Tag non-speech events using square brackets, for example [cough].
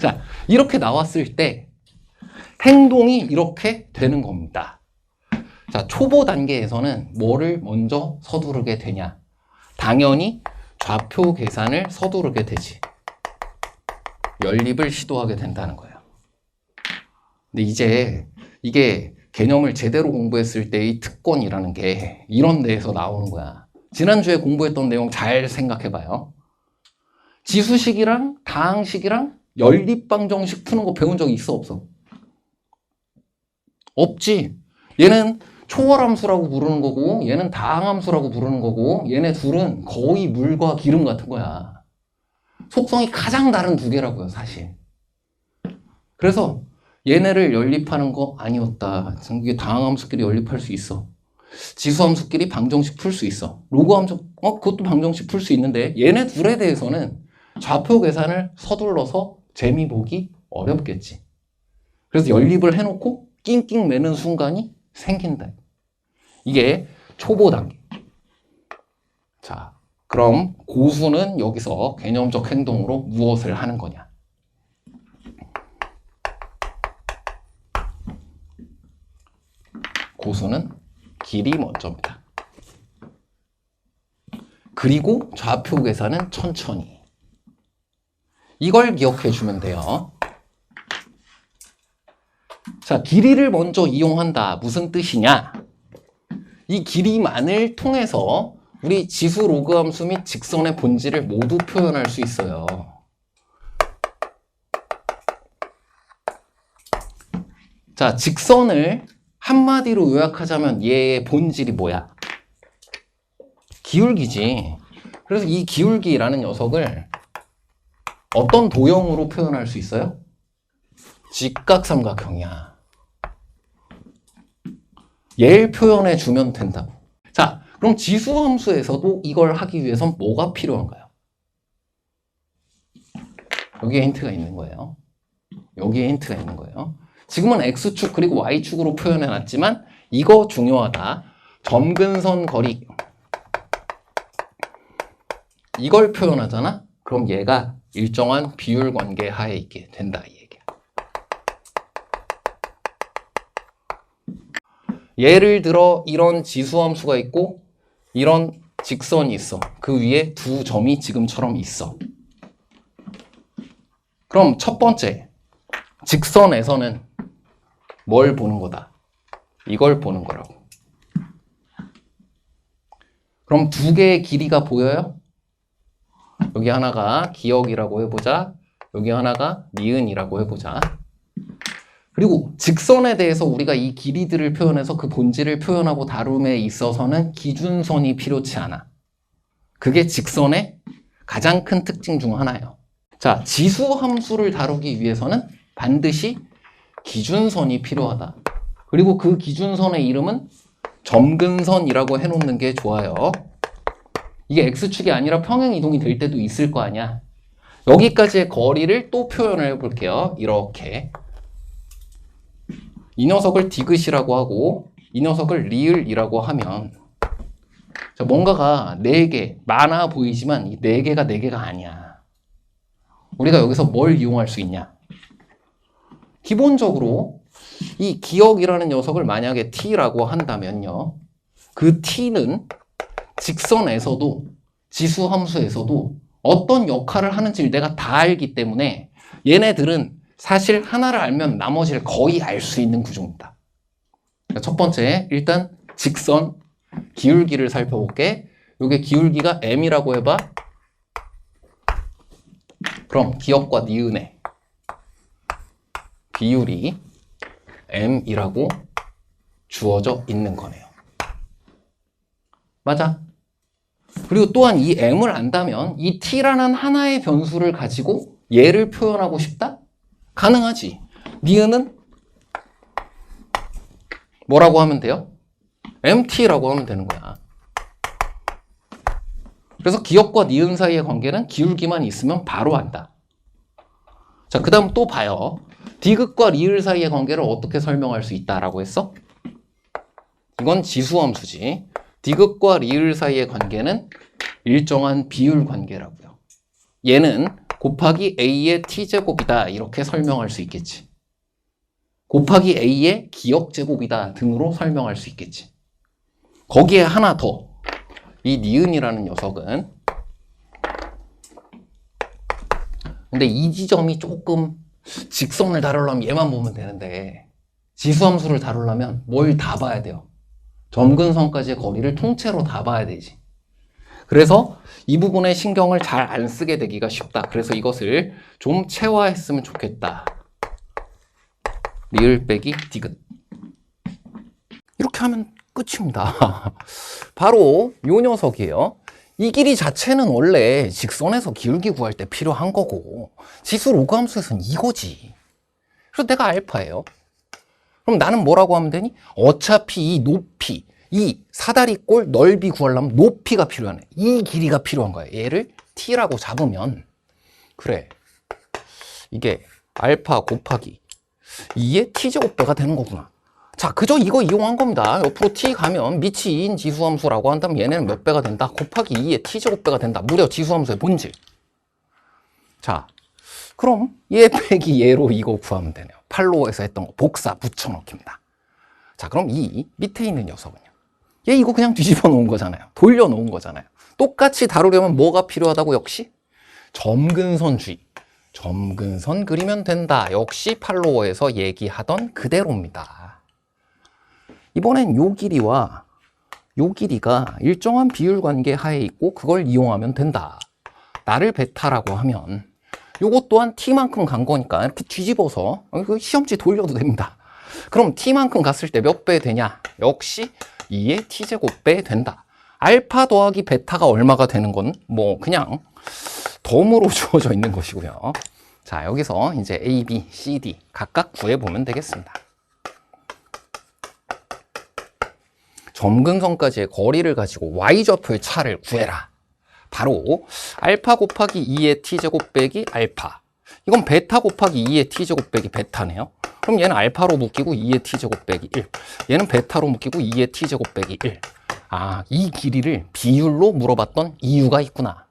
자, 이렇게 나왔을 때 행동이 이렇게 되는 겁니다. 자, 초보 단계에서는 뭐를 먼저 서두르게 되냐? 당연히 좌표 계산을 서두르게 되지. 연립을 시도하게 된다는 거예요. 근데 이제 이게 개념을 제대로 공부했을 때의 특권이라는 게 이런 데에서 나오는 거야. 지난주에 공부했던 내용 잘 생각해 봐요. 지수식이랑 다항식이랑 연립방 정식 푸는 거 배운 적 있어 없어? 없지. 얘는 초월함수라고 부르는 거고 얘는 다항함수라고 부르는 거고 얘네 둘은 거의 물과 기름 같은 거야. 속성이 가장 다른 두 개라고요, 사실. 그래서 얘네를 연립하는 거 아니었다. 이게 다항함수끼리 연립할 수 있어. 지수함수끼리 방정식 풀 수 있어. 로그함수, 어, 그것도 방정식 풀 수 있는데 얘네 둘에 대해서는 좌표 계산을 서둘러서 재미 보기 어렵겠지. 그래서 연립을 해놓고 낑낑 매는 순간이 생긴다. 이게 초보 단계. 자, 그럼 고수는 여기서 개념적 행동으로 무엇을 하는 거냐? 고수는 길이 먼저입니다. 그리고 좌표 계산은 천천히. 이걸 기억해 주면 돼요. 자, 길이를 먼저 이용한다. 무슨 뜻이냐? 이 길이만을 통해서 우리 지수 로그 함수 및 직선의 본질을 모두 표현할 수 있어요. 자, 직선을 한마디로 요약하자면 얘의 본질이 뭐야? 기울기지. 그래서 이 기울기라는 녀석을 어떤 도형으로 표현할 수 있어요? 직각삼각형이야. 얘를 표현해 주면 된다고. 자, 그럼 지수함수에서도 이걸 하기 위해선 뭐가 필요한가요? 여기에 힌트가 있는 거예요. 여기에 힌트가 있는 거예요. 지금은 X축 그리고 Y축으로 표현해 놨지만 이거 중요하다. 점근선 거리. 이걸 표현하잖아? 그럼 얘가 일정한 비율 관계 하에 있게 된다. 이 얘기야. 예를 들어 이런 지수함수가 있고 이런 직선이 있어. 그 위에 두 점이 지금처럼 있어. 그럼 첫 번째, 직선에서는 뭘 보는 거다? 이걸 보는 거라고. 그럼 두 개의 길이가 보여요? 여기 하나가 기역이라고 해보자. 여기 하나가 니은이라고 해보자. 그리고 직선에 대해서 우리가 이 길이들을 표현해서 그 본질을 표현하고 다룸에 있어서는 기준선이 필요치 않아. 그게 직선의 가장 큰 특징 중 하나예요. 자, 지수 함수를 다루기 위해서는 반드시 기준선이 필요하다. 그리고 그 기준선의 이름은 점근선이라고 해놓는 게 좋아요. 이게 x축이 아니라 평행 이동이 될 때도 있을 거 아니야. 여기까지의 거리를 또 표현을 해볼게요. 이렇게. 이 녀석을 디귿이라고 하고 이 녀석을 리을이라고 하면 자, 뭔가가 4개, 많아 보이지만 이 4개가 4개가 아니야. 우리가 여기서 뭘 이용할 수 있냐? 기본적으로 이 기억이라는 녀석을 만약에 t라고 한다면요. 그 t는 직선에서도 지수 함수에서도 어떤 역할을 하는지를 내가 다 알기 때문에 얘네들은 사실 하나를 알면 나머지를 거의 알 수 있는 구조입니다. 그러니까 첫 번째, 일단 직선 기울기를 살펴볼게. 이게 기울기가 m이라고 해봐. 그럼 기억과 니은의 비율이 m이라고 주어져 있는 거네요. 맞아. 그리고 또한 이 m을 안다면 이 t라는 하나의 변수를 가지고 얘를 표현하고 싶다? 가능하지. 니은은 뭐라고 하면 돼요? mt라고 하면 되는 거야. 그래서 기억과 니은 사이의 관계는 기울기만 있으면 바로 안다. 자, 그 다음 또 봐요. 디귿과 리을 사이의 관계를 어떻게 설명할 수 있다라고 했어? 이건 지수함수지. 디귿과 리을 사이의 관계는 일정한 비율 관계라고요. 얘는 곱하기 a의 t제곱이다. 이렇게 설명할 수 있겠지. 곱하기 a의 기억제곱이다 등으로 설명할 수 있겠지. 거기에 하나 더. 이 니은이라는 녀석은 근데 이 지점이 조금 직선을 다루려면 얘만 보면 되는데 지수함수를 다루려면 뭘 다 봐야 돼요. 점근선까지의 거리를 통째로 다 봐야 되지. 그래서 이 부분에 신경을 잘 안 쓰게 되기가 쉽다. 그래서 이것을 좀 체화했으면 좋겠다. 리을 빼기 디귿. 이렇게 하면 끝입니다. [laughs] 바로 요 녀석이에요. 이 길이 자체는 원래 직선에서 기울기 구할 때 필요한 거고 지수 로그 함수에서는 이거지. 그래서 내가 알파예요. 그럼 나는 뭐라고 하면 되니? 어차피 이 높이, 이 사다리꼴 넓이 구하려면 높이가 필요하네. 이 길이가 필요한 거야. 얘를 t라고 잡으면 그래. 이게 알파 곱하기 2의 t제곱배가 되는 거구나. 자, 그저 이거 이용한 겁니다. 옆으로 t 가면 밑이 2인 지수함수라고 한다면 얘네는 몇 배가 된다? 곱하기 2의 t제곱배가 된다. 무려 지수함수의 본질. 자, 그럼 얘 빼기 얘로 이거 구하면 되네요. 팔로워에서 했던 거 복사 붙여넣기입니다. 자, 그럼 이 밑에 있는 녀석은요. 얘 이거 그냥 뒤집어 놓은 거잖아요. 돌려 놓은 거잖아요. 똑같이 다루려면 뭐가 필요하다고 역시? 점근선 주의. 점근선 그리면 된다. 역시 팔로워에서 얘기하던 그대로입니다. 이번엔 요 길이와 요 길이가 일정한 비율 관계 하에 있고 그걸 이용하면 된다. 나를 베타라고 하면 요것 또한 t만큼 간 거니까 이렇게 뒤집어서 그 시험지 돌려도 됩니다. 그럼 t만큼 갔을 때 몇 배 되냐? 역시 2의 t제곱 배 된다. 알파 더하기 베타가 얼마가 되는 건 뭐 그냥 덤으로 [laughs] 주어져 있는 것이고요. 자, 여기서 이제 A, B, C, D 각각 구해보면 되겠습니다. 점근선까지의 거리를 가지고 y좌표의 차를 구해라. 바로 알파 곱하기 2의 t제곱 빼기 알파. 이건 베타 곱하기 2의 t제곱 빼기 베타네요. 그럼 얘는 알파로 묶이고 2의 t제곱 빼기 1. 얘는 베타로 묶이고 2의 t제곱 빼기 1. 아, 이 길이를 비율로 물어봤던 이유가 있구나.